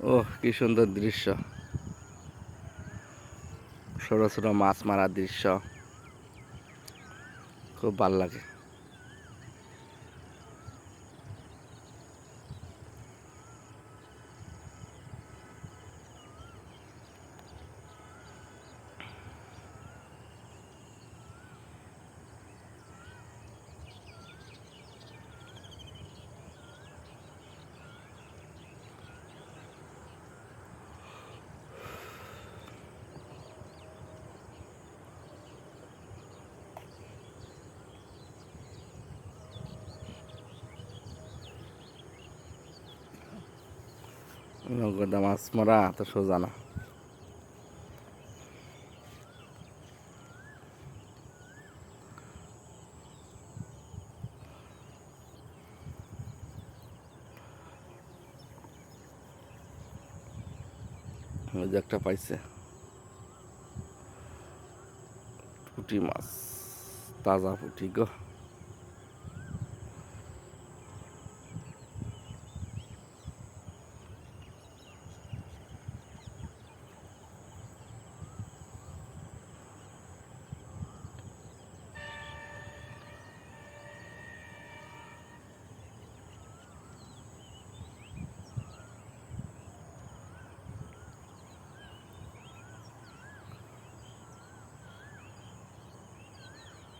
ও কি সুন্দর দৃশ্য। ছোট ছোট মাছ মারার দৃশ্য। খুব ভালো লাগে। নগদা মাছ মারা তো সোজা না। একটা পাইছে। পুঁটি মাছ তাজা পুঁটি গো।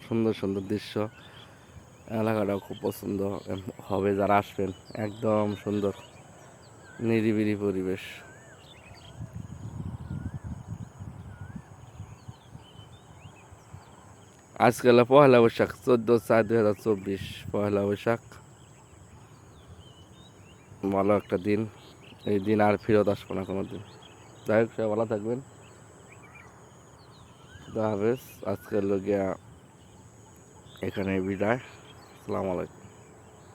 সুন্দর সুন্দর দৃশ্য। এলাকাটাও খুব পছন্দ হবে যারা আসবেন। একদম সুন্দর, নিরিবিলি পরিবেশ। আজকাল পহেলা বৈশাখ, চোদ্দ চার দুই হাজার চব্বিশ, পহেলা বৈশাখ। ভালো একটা দিন। এই দিন আর ফেরত আসব না কোনো দিন যাই হোক, সবাই ভালো থাকবেন। খুদা হাফেজ। আজকের লগিয়া এখানে বিদায়। আসসালামু আলাইকুম।